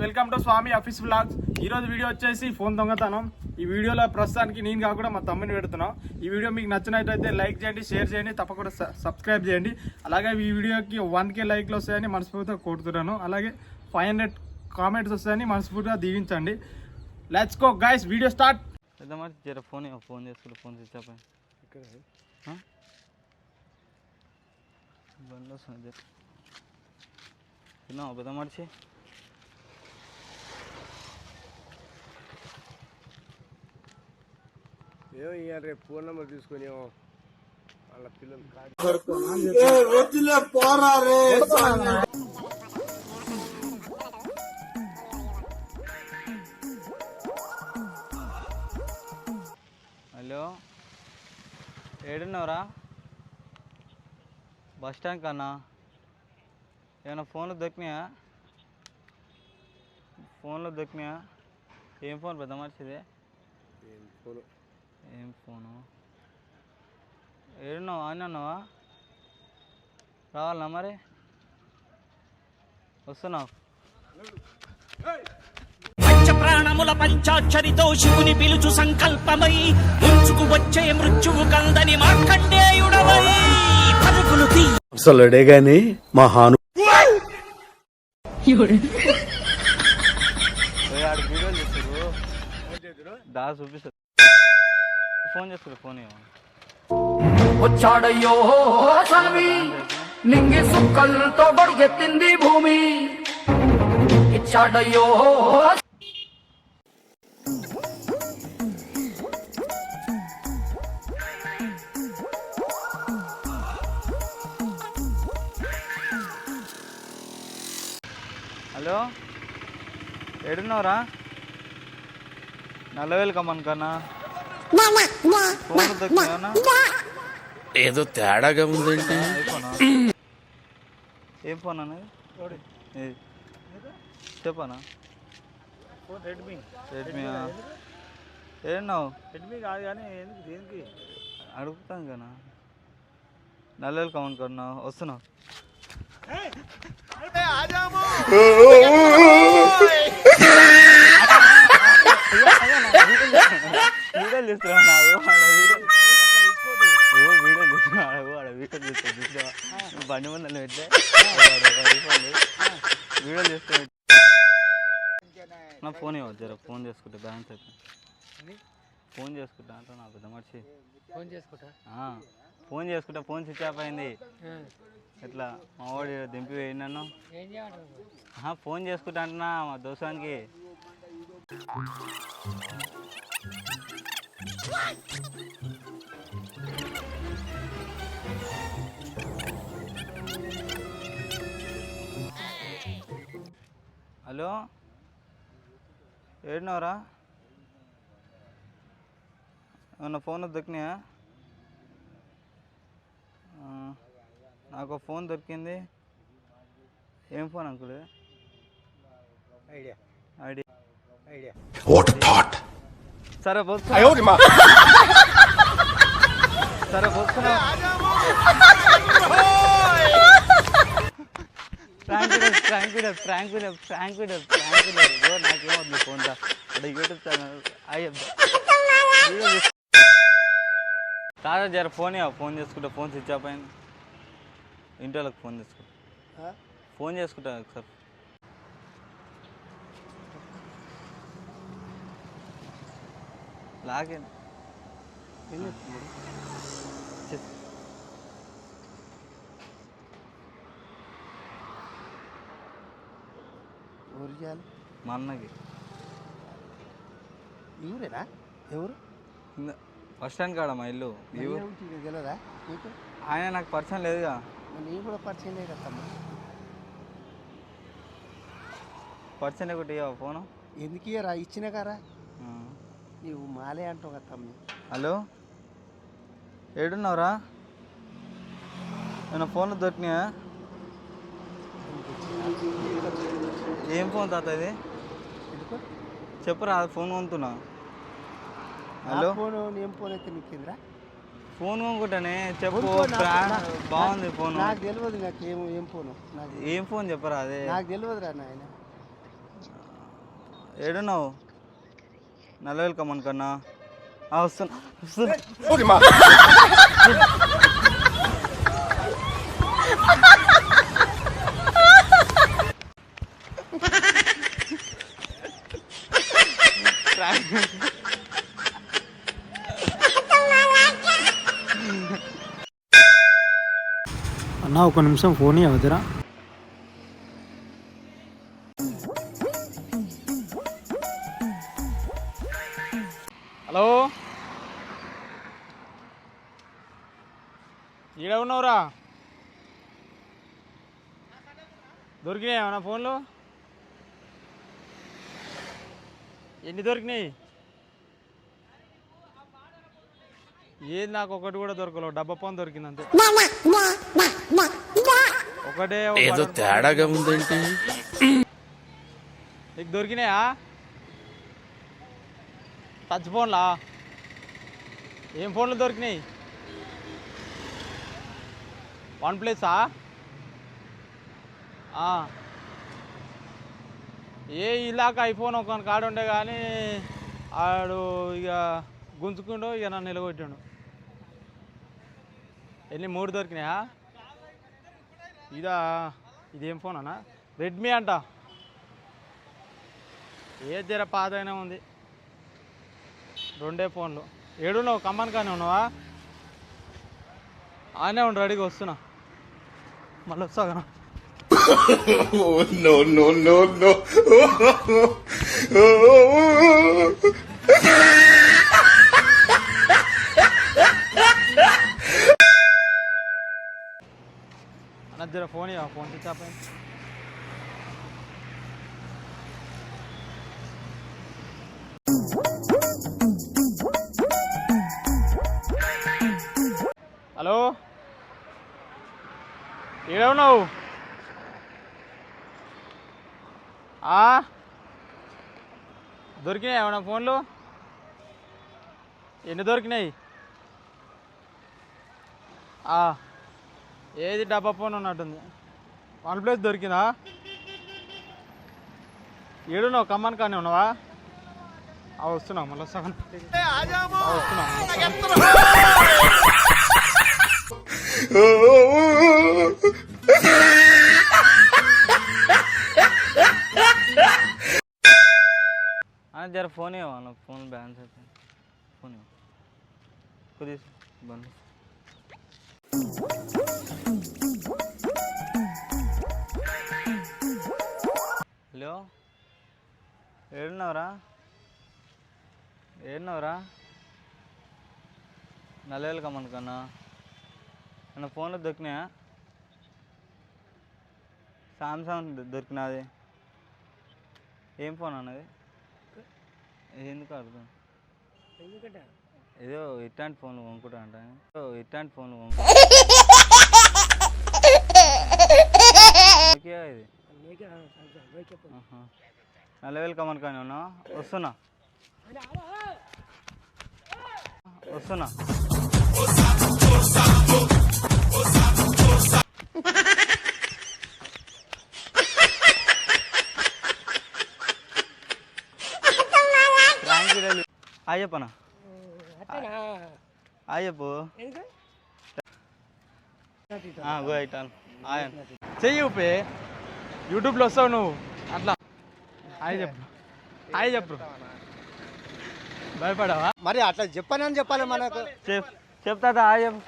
Welcome to Swami office blogs ఈ రోజు video వచ్చేసి ఫోన్ దొంగతనం. ఈ వీడియోలో ప్రస్తుతానికి నేను కాకుండా మా తమ్ముని పెడుతున్నాం. ఈ వీడియో మీకు నచ్చినట్టయితే లైక్ చేయండి షేర్ చేయండి తప్పకుండా సబ్స్క్రైబ్ చేయండి. అలాగే ఈ వీడియోకి వన్ కే లైక్లు వస్తాయని మనస్ఫూర్తిగా కోరుతున్నాను. అలాగే ఫైవ్ హండ్రెడ్ కామెంట్స్ వస్తాయని మనస్ఫూర్తిగా దీవించండి. Let's go guys video start జర ఫోన్ ఫోన్ చేసుకుంటే ఫోన్. ఆ? బండి వస్తుంది. తిన్నావా పెద్ద మనిషి? ఏమో రేపు ఫోన్ నెంబర్ తీసుకొని వాళ్ళ పిల్లలు హలో ఏడున్నావురా? బస్ స్టాండ్ కన్నా? ఏమైనా ఫోన్లు దొరికినాయా? ఫోన్లు దొరికినాయా? ఏం ఫోన్ పెద్ద మనిషిది? ఏం ఫోను? ఏం ఫోను? ఏడున్నావు? అని అన్నావా రావాలనా మరి? వస్తున్నావు. పంచ ప్రాణముల పంచాక్షరితో శివుని పిలుచు సంకల్పమై ముంచుకు వచ్చే మృత్యువు కందని మార్కండేయుడవై. పరుగులు తీ అసలుడే గాని మా హాను ఓయ్ ఆడ వీడియోలు చేస్తారు దా చూపిస్తారు ఫోన్ చేస్తారు ఫోన్ వచ్చాడయ్యో స్వామి నింగి సుక్కలతో బడిగెత్తింది భూమి. ఇచ్చాడయ్యో హలో? ఏడున్నావురా? నల్లవేలు కమ్మన్ కన్నా. ఏదో తేడాగా ఉందేంటి ఏం ఫోన్ అనేది? చెప్పనా? Redmi Redmi ఏడున్నావు? రెడ్మీ కాదు కానీ ఎందుకు దేనికి? అడుగుతాను కదా. నల్లవేలు కమ్మన్ కన్నా వస్తున్నావు. వీడియోలు ఓ వీడియోలు తీస్తున్నావు ఆడ వీడియో తీస్తావు చూసావా బండి ముందు పెట్టే వీడియోలు తీస్తావు నా ఫోన్ ఇవ్వ జర ఫోన్ చేసుకుంటా బ్యాలెన్స్ అయిపోయింది. ఫోన్ చేసుకుంటా అంటే నా పెద్ద మనిషి. ఫోన్ చేసుకుంటా? ఫోన్ చేసుకుంటా ఫోన్ స్విచ్ ఆఫ్ అయింది. ఎట్లా మా వాడు దింపి పోయి నన్ను ఫోన్ చేసుకుంటా అంటున్నా మా దోసానికి హలో ఏడినవరా ఏమన్నా ఫోన్ దొరికినాయా? నాకు ఫోన్ దొరికింది. ఏం ఫోన్ అంకుల్? Idea idea. సరే బొచ్చు సరే నాకేమవుతుంది ఫోన్ యూట్యూబ్ ఛానల్ అయ్యో. కాదా జర ఫోన్ ఫోన్ చేసుకుంటా ఫోన్ స్విచ్ ఆఫ్ అయింది. ఇంటి వాళ్ళకి ఫోన్ చేసుకుంటా. ఫోన్ చేసుకుంటా ఒకసారి. లాగే. ఎవరు చేయాలి మా అన్నకి. ఎవరేనా ఎవరు? బస్ స్టాండ్ కాడ మా ఇల్లు ఉంటుంది తెలియదా నీకు ఆయన నాకు పరిచయం లేదుగా. నీకు కూడా పరిచయం లేదు కదమ్మా పరిచయం ఇవ్వ ఫోను? ఎందుకు ఇయ్యరా? ఇచ్చిన కారా. నీవు మాలే అంటావు కదా తమ్మి హలో? ఏడున్నావురా? నేను ఫోన్లు దొరికినాయా? ఏం ఫోన్ తాత ఇది? చెప్పురా ఫోన్ కొనుతున్నా హలో? ఫోన్ ఏం ఫోన్ అయితే నీకేంద్రా ఫోన్ కొనుక్కుంటానే చెప్పు బాగుంది ఫోన్. నాకు తెలియదు నాకు ఏం ఏం ఫోను. నాకు ఏం ఫోన్ చెప్పరా అదే? నాకు తెలియదురా నాయన. ఏడున్నావు? నల్లవేలు కమ్మన్ కన్నా ఆ, వస్తున్నా వస్తున్నా అన్న ఒక నిమిషం ఫోన్ ఈడ ఉన్నావురా? దొరికినాయి ఏమన్నా ఫోన్లు? ఎన్ని దొరికినాయి? ఏది నాకు ఒకటి కూడా దొరకలేదు డబ్బా ఫోన్ దొరికింది అంతే ఒకటే ఒక ఏదో తేడాగా ఉందేంటి? నీకు దొరికినాయా? టచ్ ఫోన్లా? ఏం ఫోన్లు దొరికినాయి? వన్ ప్లసా ఏ ఇలాక ఐఫోన్ ఒక కాడ ఉండే కానీ ఆడు ఇక గుంజుకుండో ఇక నన్ను నిలగొట్టాడు. ఎన్ని? మూడు దొరికినాయా? ఇదా? ఇదేం ఫోన్ అన్నా? రెడ్మీ అంట. ఏ జర పాదైనా ఉంది. రెండే ఫోన్లు. ఏడున్నావు? కమ్మని కానీ ఉన్నావా? ఆనే ఉండు రెడీగా వస్తున్నా. మళ్ళీ వస్తా కదా నో నో నో నో అన్న జర ఫోన్ ఇవ్వ ఫోన్ స్విచ్ ఆఫ్ అయింది హలో ఏడ ఉన్నావు ఆ? దొరికినాయి ఏమన్నా ఫోన్లు? ఎన్ని దొరికినాయి. ఏది డబ్బా ఫోన్ ఉన్నట్టుంది వన్ ప్లస్ దొరికిందా? ఏడున్నావు కమ్మన్ కానీ ఉన్నావా? ఆ వస్తున్నావు మళ్ళీ సగం. వస్తున్నావు. జర ఫోన్ ఇవ్వాలి ఫోన్ బ్యాన్స్ అయిపోయింది ఫోన్ ఇవ్వ. బండి. హలో? ఏడున్నావురా? ఏడున్నావురా? నలవేలు కమ్మనుకన్నా నా ఫోన్లో దొరికినాయా? సామ్సంగ్ దొరికినది. ఏం ఫోన్ అన్నది? ఎందుకు అర్థం? ఏదో ఇట్లాంటి ఫోన్లు కొనుక్కుంటా అంట ఇట్లాంటి ఫోన్లు కొనుక్కుంటా ఇది? వేలు కమ్మని కానీ ఉన్నా వస్తున్నా. వస్తున్నా. చెప్పనా? హాయ్ చెప్పు గో ఐటాన్ హాయ్ అన్న. చెయ్యి ఊపే. యూట్యూబ్లో వస్తావు నువ్వు. అట్లా. హాయ్ చెప్పు. హాయ్ చెప్పు. భయపడావా? మరి అట్లా చెప్పనని చెప్పాలి మనకు. చెప్ చెప్తా హాయ్ చెప్పు.